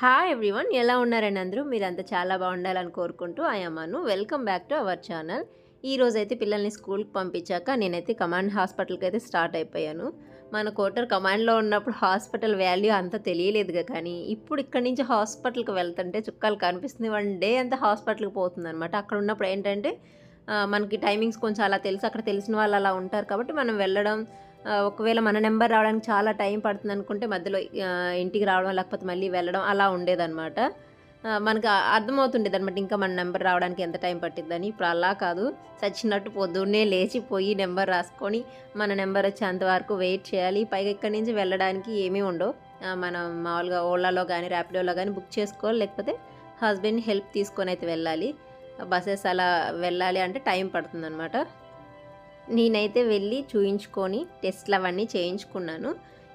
Hi everyone ఎలా ఉన్నారని అందరూ? మీరంతా చాలా బాగుండాలని కోరుకుంటూ అయ్యమ్మను welcome back to our channel ఈ రోజైతే పిల్లల్ని స్కూల్కి పంపించాక నేనైతే కమాండ్ హాస్పిటల్కి అయితే స్టార్ట్ అయిపోయాను. మన కోటర్ కమాండ్లో ఉన్నప్పుడు హాస్పిటల్ వాల్యూ అంత తెలియలేదుగా కానీ ఇప్పుడు ఇక్కడి నుంచి హాస్పిటల్కి వెళ్తుంటే చుక్కాలు కనిపిస్తుంది. వన్ డే అంతా హాస్పిటల్కి పోతుంది అనమాట అక్కడ ఉన్నప్పుడు ఏంటంటే మనకి టైమింగ్స్ కొంచెం అలా తెలుసు. అక్కడ తెలిసిన వాళ్ళు అలా ఉంటారు కాబట్టి మనం వెళ్ళడం ఒకవేళ మన నెంబర్ రావడానికి చాలా టైం పడుతుంది అనుకుంటే మధ్యలో ఇంటికి రావడం లేకపోతే మళ్ళీ వెళ్ళడం అలా ఉండేదన్నమాట. మనకు అర్థమవుతుండేది అనమాట ఇంకా మన నెంబర్ రావడానికి ఎంత టైం పట్టిద్దని. ఇప్పుడు అలా కాదు. చచ్చినట్టు పొద్దున్నే లేచిపోయి నెంబర్ రాసుకొని మన నెంబర్ వచ్చేంత వరకు వెయిట్ చేయాలి. పైగా ఇక్కడి నుంచి వెళ్ళడానికి ఏమీ ఉండవు. మనం మామూలుగా ఓలాలో కానీ ర్యాపిడోలో కానీ బుక్ చేసుకోవాలి. లేకపోతే హస్బెండ్ హెల్ప్ తీసుకొని అయితే వెళ్ళాలి. బస్సెస్ అలా వెళ్ళాలి అంటే టైం పడుతుందన్నమాట. నేనైతే వెళ్ళి చూయించుకొని టెస్ట్లు అవన్నీ చేయించుకున్నాను.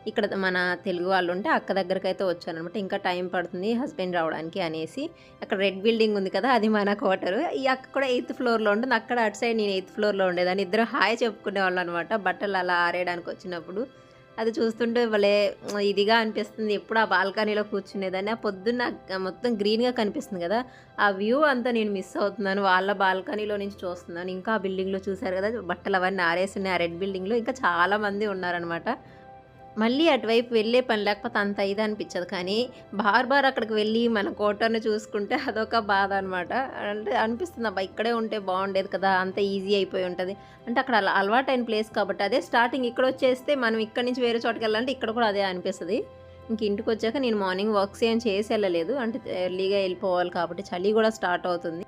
ఇక్కడ మన తెలుగు వాళ్ళు ఉంటే అక్క దగ్గరికి అయితే వచ్చాను అనమాట ఇంకా టైం పడుతుంది హస్బెండ్ రావడానికి అనేసి. అక్కడ రెడ్ బిల్డింగ్ ఉంది కదా అది మన క్వార్టర్. ఈ అక్క కూడా ఎయిత్ ఫ్లోర్లో ఉంటుంది. అక్కడ అటు సైడ్ నేను ఎయిత్ ఫ్లోర్లో ఉండేదాన్ని. ఇద్దరు హాయ్ చెప్పుకునేవాళ్ళు అనమాట. బట్టలు అలా ఆరేయడానికి వచ్చినప్పుడు. అది చూస్తుంటే భలే ఇదిగా అనిపిస్తుంది. ఎప్పుడు ఆ బాల్కనీలో కూర్చునేదాన్ని. ఆ పొద్దున్న మొత్తం గ్రీన్గా కనిపిస్తుంది కదా. ఆ వ్యూ అంతా నేను మిస్ అవుతున్నాను. వాళ్ళ బాల్కనీలో నుంచి చూస్తున్నాను. ఇంకా ఆ బిల్డింగ్లో చూశారు కదా. బట్టలు అవన్నీ ఆరేసి ఉన్నాయి ఆ రెడ్ బిల్డింగ్లో ఇంకా చాలామంది ఉన్నారనమాట మళ్ళీ అటువైపు వెళ్ళే పని లేకపోతే అంత ఇది అనిపించదు. కానీ బార్ బార్ అక్కడికి వెళ్ళి మన కోటర్ని చూసుకుంటే అదొక బాధ అనమాట అంటే అనిపిస్తుంది అబ్బా ఇక్కడే ఉంటే బాగుండేది కదా అంత ఈజీ అయిపోయి ఉంటుంది. అంటే అక్కడ అలా అలవాటైన ప్లేస్ కాబట్టి అదే స్టార్టింగ్ ఇక్కడ వచ్చేస్తే మనం ఇక్కడ నుంచి వేరే చోటుకి వెళ్ళాలంటే ఇక్కడ కూడా అదే అనిపిస్తుంది. ఇంక ఇంటికి వచ్చాక నేను మార్నింగ్ వర్క్స్ ఏం చేసి వెళ్ళలేదు. అంటే ఎర్లీగా వెళ్ళిపోవాలి కాబట్టి చలి కూడా స్టార్ట్ అవుతుంది.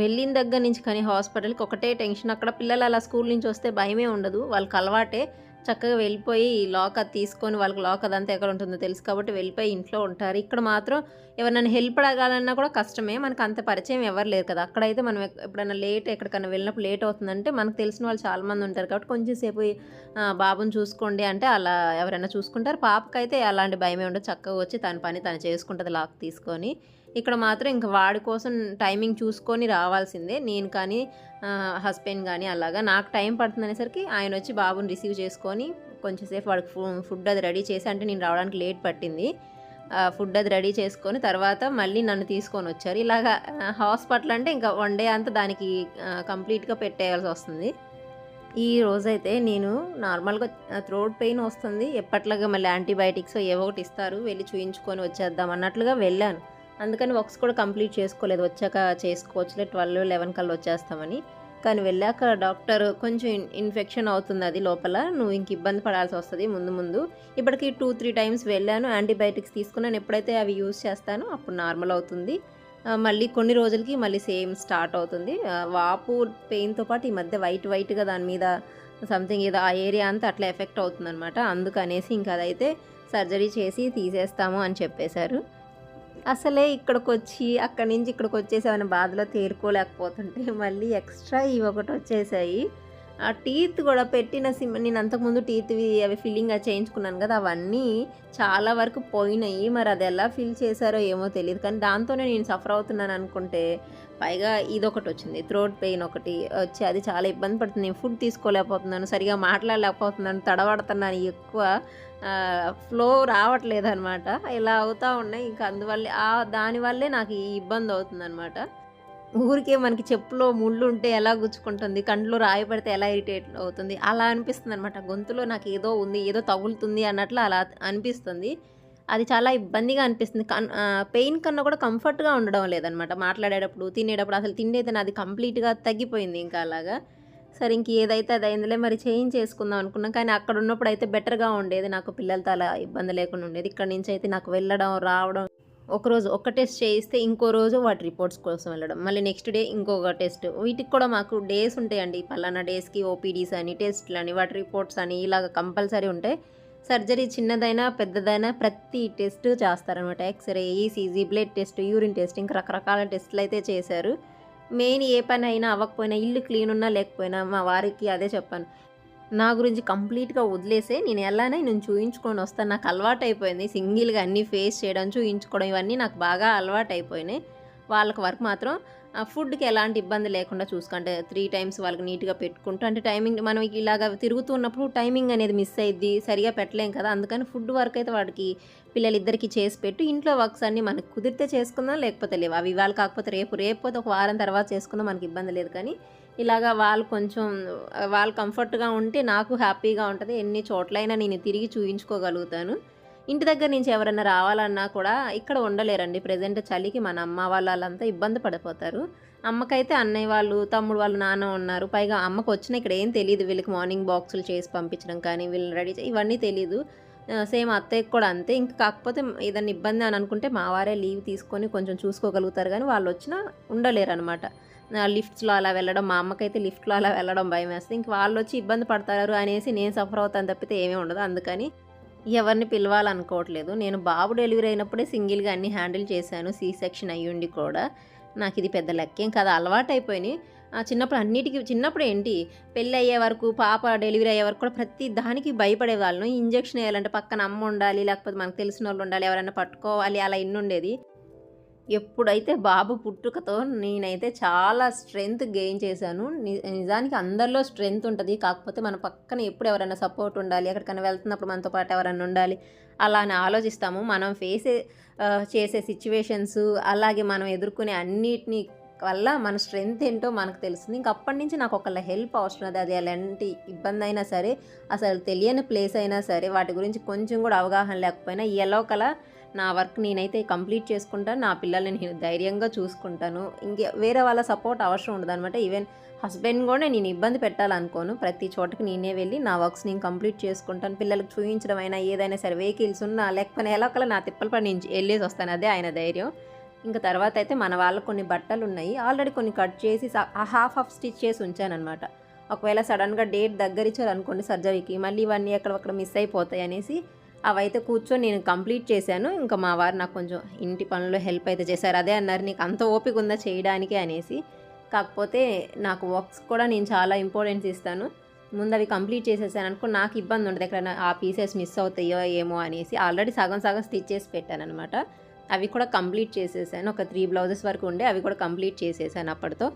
వెళ్ళిన దగ్గర నుంచి కానీ హాస్పిటల్కి ఒకటే టెన్షన్. అక్కడ పిల్లలు అలా స్కూల్ నుంచి వస్తే భయమే ఉండదు. వాళ్ళకి అలవాటే. చక్కగా వెళ్ళిపోయి లాక్ అది తీసుకొని వాళ్ళకి లాక్ అదంతా ఎక్కడ ఉంటుందో తెలుసు కాబట్టి వెళ్ళిపోయి ఇంట్లో ఉంటారు. ఇక్కడ మాత్రం ఎవరినైనా హెల్ప్ అడగాలన్నా కూడా కష్టమే. మనకు అంత పరిచయం ఎవరు లేరు కదా. అక్కడైతే మనం ఎప్పుడైనా లేట్ ఎక్కడికైనా వెళ్ళినప్పుడు లేట్ అవుతుందంటే మనకు తెలిసిన వాళ్ళు చాలామంది ఉంటారు కాబట్టి కొంచెం సేపు బాబుని చూసుకోండి అంటే అలా ఎవరైనా చూసుకుంటారు. పాపకైతే అలాంటి భయమే ఉండదు. చక్కగా వచ్చి తన పని తను చేసుకుంటుంది లాక్ తీసుకొని. ఇక్కడ మాత్రం ఇంకా వాడి కోసం టైమింగ్ చూసుకొని రావాల్సిందే. నేను కానీ హస్బెండ్ కానీ అలాగా. నాకు టైం పడుతుంది అనేసరికి ఆయన వచ్చి బాబుని రిసీవ్ చేసుకొని కొంచెంసేపు వాడికి ఫుడ్ అది రెడీ చేసి అంటే నేను రావడానికి లేట్ పట్టింది. ఫుడ్ అది రెడీ చేసుకొని తర్వాత మళ్ళీ నన్ను తీసుకొని వచ్చారు. ఇలాగా హాస్పిటల్ అంటే ఇంకా వన్ డే అంతా దానికి కంప్లీట్గా పెట్టేయాల్సి వస్తుంది. ఈ రోజైతే నేను నార్మల్గా థ్రోట్ పెయిన్ వస్తుంది. ఎప్పట్లాగా మళ్ళీ యాంటీబయాటిక్స్ ఏవో ఒకటి ఇస్తారు. వెళ్ళి చూయించుకొని వచ్చేద్దాం అన్నట్లుగా వెళ్ళాను. అందుకని వర్క్స్ కూడా కంప్లీట్ చేసుకోలేదు. వచ్చాక చేసుకోవచ్చులే ట్వెల్వ్ లెవెన్ కల్లా వచ్చేస్తామని. కానీ వెళ్ళాక డాక్టర్ కొంచెం ఇన్ఫెక్షన్ అవుతుంది అది లోపల. నువ్వు ఇంక ఇబ్బంది పడాల్సి వస్తుంది ముందు ముందు. ఇప్పటికి టూ త్రీ టైమ్స్ వెళ్ళాను. యాంటీబయాటిక్స్ తీసుకున్నాను. ఎప్పుడైతే అవి యూజ్ చేస్తానో అప్పుడు నార్మల్ అవుతుంది. మళ్ళీ కొన్ని రోజులకి మళ్ళీ సేమ్ స్టార్ట్ అవుతుంది. వాపు పెయిన్తో పాటు ఈ మధ్య వైట్ వైట్గా దాని మీద సంథింగ్ ఏదో ఆ ఏరియా అంతా అట్లా ఎఫెక్ట్ అవుతుంది అనమాట అందుకనేసి ఇంకా అదైతే సర్జరీ చేసి తీసేస్తాము అని చెప్పేశారు. అసలే ఇక్కడికి వచ్చి అక్కడి నుంచి ఇక్కడికి వచ్చేసామని బాధలో తేరుకోలేకపోతుంటే మళ్ళీ ఎక్స్ట్రా ఇవి ఒకటి వచ్చేసాయి. ఆ టీత్ కూడా పెట్టిన సిమ్ నేను అంతకుముందు టీత్వి అవి ఫిల్లింగ్ చేయించుకున్నాను కదా అవన్నీ చాలా వరకు పోయినాయి. మరి అది ఎలా ఫిల్ చేశారో ఏమో తెలియదు. కానీ దాంతోనే నేను సఫర్ అవుతున్నాను అనుకుంటే పైగా ఇదొకటి వచ్చింది థ్రోట్ పెయిన్ ఒకటి వచ్చి అది చాలా ఇబ్బంది పడుతుంది. నేను ఫుడ్ తీసుకోలేకపోతున్నాను సరిగా మాట్లాడలేకపోతున్నాను తడబడుతున్నాను ఎక్కువ ఫ్లో రావట్లేదు అనమాట ఇలా అవుతూ ఉన్నాయి ఇంకా అందువల్ల ఆ దానివల్లే నాకు ఈ ఇబ్బంది అవుతుంది అనమాట ఊరికే మనకి చెప్పులో ముళ్ళు ఉంటే ఎలా గుచ్చుకుంటుంది కంట్లో రాయి పడితే ఎలా ఇరిటేట్ అవుతుంది అలా అనిపిస్తుంది అనమాట గొంతులో నాకు ఏదో ఉంది ఏదో తగులుతుంది అన్నట్లు అలా అనిపిస్తుంది. అది చాలా ఇబ్బందిగా అనిపిస్తుంది. పెయిన్ కన్నా కూడా కంఫర్ట్గా ఉండడం లేదనమాట. మాట్లాడేటప్పుడు తినేటప్పుడు అసలు తిండి అయితే నాది కంప్లీట్గా తగ్గిపోయింది ఇంకా అలాగా. సరే ఇంక ఏదైతే అది అయిందిలే మరి చేంజ్ చేసుకుందాం అనుకున్నాం. కానీ అక్కడ ఉన్నప్పుడు అయితే బెటర్గా ఉండేది. నాకు పిల్లలతో అలా ఇబ్బంది లేకుండా ఉండేది. ఇక్కడ నుంచి అయితే నాకు వెళ్ళడం రావడం ఒకరోజు ఒక టెస్ట్ చేయిస్తే ఇంకో రోజు వాటి రిపోర్ట్స్ కోసం వెళ్ళడం. మళ్ళీ నెక్స్ట్ డే ఇంకొక టెస్ట్. వీటికి కూడా మాకు డేస్ ఉంటాయండి. పలానా డేస్కి ఓపీడీస్ అని టెస్ట్లు అని వాటి రిపోర్ట్స్ అని ఇలాగ కంపల్సరీ ఉంటాయి సర్జరీ చిన్నదైనా పెద్దదైనా ప్రతి టెస్ట్ చేస్తారనమాట X ray ECG blood test urine test ఇంకా రకరకాల టెస్ట్లు అయితే చేశారు. మెయిన్ ఏ పని అయినా అవ్వకపోయినా ఇల్లు క్లీన్ ఉన్నా లేకపోయినా మా వారికి అదే చెప్పాను. నా గురించి కంప్లీట్గా వదిలేసే నేను ఎలానే నేను చూయించుకొని వస్తాను నాకు అలవాటు అయిపోయింది సింగిల్గా అన్నీ ఫేస్ చేయడం చూయించుకోవడం ఇవన్నీ నాకు బాగా అలవాటు అయిపోయినాయి వాళ్ళకి వర్క్ మాత్రం ఫుడ్‌కి ఎలాంటి ఇబ్బంది లేకుండా చూసుకుంటే త్రీ టైమ్స్ వాళ్ళకి నీట్‌గా పెట్టుకుంటూ అంటే టైమింగ్ మనం ఇలాగ తిరుగుతూ ఉన్నప్పుడు టైమింగ్ అనేది మిస్ అయ్యిద్ది సరిగా పెట్టలేం కదా! అందుకని ఫుడ్ వర్క్ అయితే వాడికి పిల్లలిద్దరికీ చేసి పెట్టు. ఇంట్లో వర్క్స్ అన్నీ మనకు కుదిరితే చేసుకుందాం. లేకపోతే లేవు. అవి ఇవాళ కాకపోతే రేపు, రేపు ఒక వారం తర్వాత చేసుకుందాం మనకి ఇబ్బంది లేదు కానీ, ఇలాగా వాళ్ళు కొంచెం వాళ్ళు కంఫర్ట్‌గా ఉంటే నాకు హ్యాపీగా ఉంటుంది ఎన్ని చోట్లైనా నేను తిరిగి చూయించుకోగలుగుతాను. ఇంటి దగ్గర నుంచి ఎవరైనా రావాలన్నా కూడా ఇక్కడ ఉండలేరండి. ప్రజెంట్ చలికి మన అమ్మ వాళ్ళంతా ఇబ్బంది పడిపోతారు. అమ్మకైతే అన్నయ్య వాళ్ళు, తమ్ముడు వాళ్ళు, నాన్న ఉన్నారు. పైగా అమ్మకొచ్చినా ఇక్కడ ఏం తెలియదు వీళ్ళకి మార్నింగ్ బాక్సులు చేసి పంపించడం కానీ, వీళ్ళని రెడీ ఇవన్నీ తెలియదు సేమ్ అత్తయ్యకి కూడా అంతే. ఇంకా కాకపోతే ఏదైనా ఇబ్బంది అని అనుకుంటే మా వారే లీవ్ తీసుకొని కొంచెం చూసుకోగలుగుతారు కానీ వాళ్ళు వచ్చినా ఉండలేరు అనమాట లిఫ్ట్స్‌లో అలా వెళ్ళడం మా అమ్మకైతే లిఫ్ట్‌లో అలా వెళ్ళడం భయమేస్తది. ఇంక వాళ్ళొచ్చి ఇబ్బంది పడతారు అనేసి నేను సఫర్ అవుతాను తప్పితే ఏమీ ఉండదు. అందుకని ఎవరిని పిలవాలనుకోవట్లేదు. నేను బాబు డెలివరీ అయినప్పుడే సింగిల్‌గా అన్ని హ్యాండిల్ చేశాను. సి సెక్షన్ అయ్యుండి కూడా. నాకు ఇది పెద్ద లెక్కేం కాదు. అలవాటయిపోయినాయి. ఆ చిన్నప్పుడు అన్నిటికీ చిన్నప్పుడు ఏంటి పెళ్ళి అయ్యే వరకు, పాప డెలివరీ అయ్యే వరకు కూడా ప్రతి దానికి భయపడేవాళ్ళం. ఇంజక్షన్ వేయాలంటే పక్కన అమ్మ ఉండాలి. లేకపోతే మనకు తెలిసినోళ్ళు ఉండాలి. ఎవరైనా పట్టుకోవాలి అలా ఇన్నుండేది. ఎప్పుడైతే బాబు పుట్టుకతో నేనైతే చాలా స్ట్రెంత్ గెయిన్ చేశాను. ని నిజానికి అందరిలో స్ట్రెంత్ ఉంటుంది కాకపోతే మన పక్కన ఎప్పుడు ఎవరైనా సపోర్ట్ ఉండాలి. ఎక్కడికైనా వెళ్తున్నప్పుడు మనతో పాటు ఎవరైనా ఉండాలి. అలా అని ఆలోచిస్తాము. మనం ఫేస్ చేసే సిచ్యువేషన్స్ అలాగే మనం ఎదుర్కొనే అన్నిటిని వల్ల మన స్ట్రెంత్ ఏంటో మనకు తెలుస్తుంది. ఇంక అప్పటినుంచి నాకు ఒకళ్ళ హెల్ప్ అవసరం అది అది ఎలాంటి ఇబ్బందయినా సరే, అసలు తెలియని ప్లేస్ అయినా సరే, వాటి గురించి కొంచెం కూడా అవగాహన లేకపోయినా ఎలాగోకలా నా వర్క్ నేనైతే కంప్లీట్ చేసుకుంటాను. నా పిల్లల్ని నేను ధైర్యంగా చూసుకుంటాను. ఇంక వేరే వాళ్ళ సపోర్ట్ అవసరం ఉండదనమాట. ఈవెన్ హస్బెండ్ కూడా నేను ఇబ్బంది పెట్టాలనుకోను. ప్రతి చోటకి నేనే వెళ్ళి నా వర్క్స్ నేను కంప్లీట్ చేసుకుంటాను. పిల్లలకు చూపించడం అయినా ఏదైనా సరే వెహికల్స్ ఉన్నా లేకపోయినా ఎలా ఒకలా నా తిప్పల పడి నేను వెళ్ళేసి వస్తాను. అదే ఆయన ధైర్యం. ఇంకా తర్వాత అయితే మన వాళ్ళ కొన్ని బట్టలు ఉన్నాయి ఆల్రెడీ కొన్ని కట్ చేసి హాఫ్ హాఫ్ స్టిచ్ చేసి ఉంచానమాట ఒకవేళ సడన్గా డేట్ దగ్గరి ఇచ్చారు అనుకోండి సర్జరీకి మళ్ళీ ఇవన్నీ అక్కడ మిస్ అయిపోతాయి అనేసి అవైతే కూర్చొని నేను కంప్లీట్ చేశాను. ఇంకా మా వారు నాకు కొంచెం ఇంటి పనుల్లో హెల్ప్ అయితే చేశారు. అదే అన్నారు నీకు అంత ఓపిక ఉందా చేయడానికి అనేసి. కాకపోతే నాకు వర్క్స్ కూడా నేను చాలా ఇంపార్టెన్స్ ఇస్తాను. ముందు అవి కంప్లీట్ చేసేసాను అనుకో నాకు ఇబ్బంది ఉండదు. ఎక్కడైనా ఆ పీసెస్ మిస్ అవుతాయో ఏమో అనేసి ఆల్రెడీ సగం సగం స్టిచ్ చేసి పెట్టాను అనమాట అవి కూడా కంప్లీట్ చేసేసాను. ఒక త్రీ బ్లౌజెస్ వరకు ఉండే అవి కూడా కంప్లీట్ చేసేసాను అప్పటితో.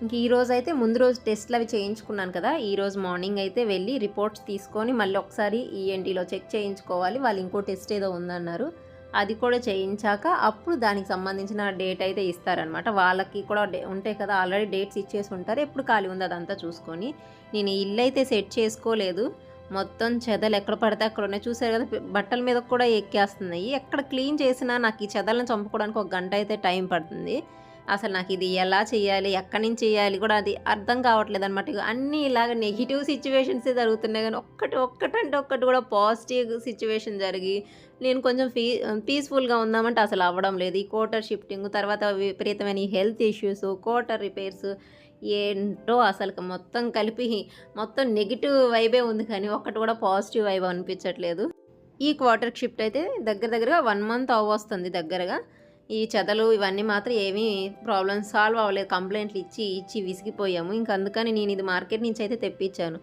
ఇంక అయితే ముందు రోజు టెస్ట్‌లు అవి చేయించుకున్నాను కదా! ఈరోజు మార్నింగ్ అయితే వెళ్ళి రిపోర్ట్స్ తీసుకొని మళ్ళీ ఒకసారి ఈఎన్టీలో చెక్ చేయించుకోవాలి. వాళ్ళు ఇంకో టెస్ట్ ఏదో ఉందన్నారు. అది కూడా చేయించాక అప్పుడు దానికి సంబంధించిన డేట్ అయితే ఇస్తారనమాట. వాళ్ళకి కూడా డే ఉంటాయి కదా! ఆల్రెడీ డేట్స్ ఇచ్చేసి ఉంటారు. ఎప్పుడు ఖాళీ ఉంది అదంతా చూసుకొని. నేను ఇల్లు అయితే సెట్ చేసుకోలేదు. మొత్తం చెదలు ఎక్కడ పడితే అక్కడ ఉన్నాయి. చూసారు కదా! బట్టల మీద కూడా ఎక్కేస్తున్నాయి. ఎక్కడ క్లీన్ చేసినా నాకు ఈ చెదలను చంపుకోవడానికి ఒక గంట అయితే టైం పడుతుంది. అసలు నాకు ఇది ఎలా చేయాలి? ఎక్కడి నుంచి చేయాలి కూడా అది అర్థం కావట్లేదనమాట. ఇగ అన్నీ ఇలాగ నెగిటివ్ సిట్యుయేషన్సే జరుగుతున్నాయి కానీ ఒక్కటి ఒక్కటంటే ఒక్కటి కూడా పాజిటివ్ సిచ్యువేషన్ జరిగి నేను కొంచెం ఫీ పీస్‌ఫుల్‌గా ఉందామంటే అసలు అవ్వడం లేదు. ఈ క్వార్టర్ షిఫ్టింగ్ తర్వాత విపరీతమైన ఈ హెల్త్ ఇష్యూస్, క్వార్టర్ రిపేర్స్ ఏంటో అసలు మొత్తం కలిపి మొత్తం నెగిటివ్ వైబే ఉంది కానీ ఒక్కటి కూడా పాజిటివ్ వైబ్ అనిపించట్లేదు. ఈ క్వార్టర్ షిఫ్ట్ అయితే దగ్గర దగ్గరగా వన్ మంత్ అవ్వొస్తుంది దగ్గరగా. ఈ చెదలు ఇవన్నీ మాత్రం ఏమీ ప్రాబ్లమ్ సాల్వ్ అవ్వలేదు. కంప్లైంట్లు ఇచ్చి ఇచ్చి విసిగిపోయాము. ఇంక అందుకని నేను ఇది మార్కెట్ నుంచి అయితే తెప్పించాను.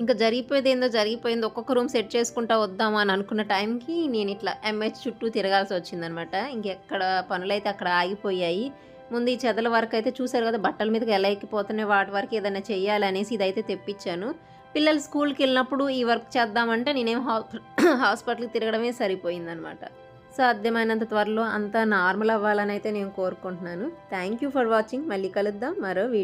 ఇంక జరిగిపోయేదేందో జరిగిపోయింది. ఒక్కొక్క రూమ్ సెట్ చేసుకుంటా వద్దాము అని అనుకున్న టైంకి నేను ఇట్లా ఎంహెచ్ చుట్టూ తిరగాల్సి వచ్చిందనమాట. ఇంకెక్కడ పనులైతే అక్కడ ఆగిపోయాయి. ముందు ఈ చెదల వరకు అయితే చూసారు కదా! బట్టల మీదకి ఎలా ఎక్కిపోతున్నాయి వాటి వరకు ఏదైనా చేయాలనేసి ఇదైతే తెప్పించాను. పిల్లలు స్కూల్కి వెళ్ళినప్పుడు ఈ వర్క్ చేద్దామంటే నేనేం హాస్పిటల్‌కి తిరగడమే సరిపోయిందనమాట. సాధ్యమైనంత త్వరలో అంతా నార్మల్ అవ్వాలని అయితే నేను కోరుకుంటున్నాను. Thank you for watching. మళ్ళీ కలుద్దాం మరో వీడియో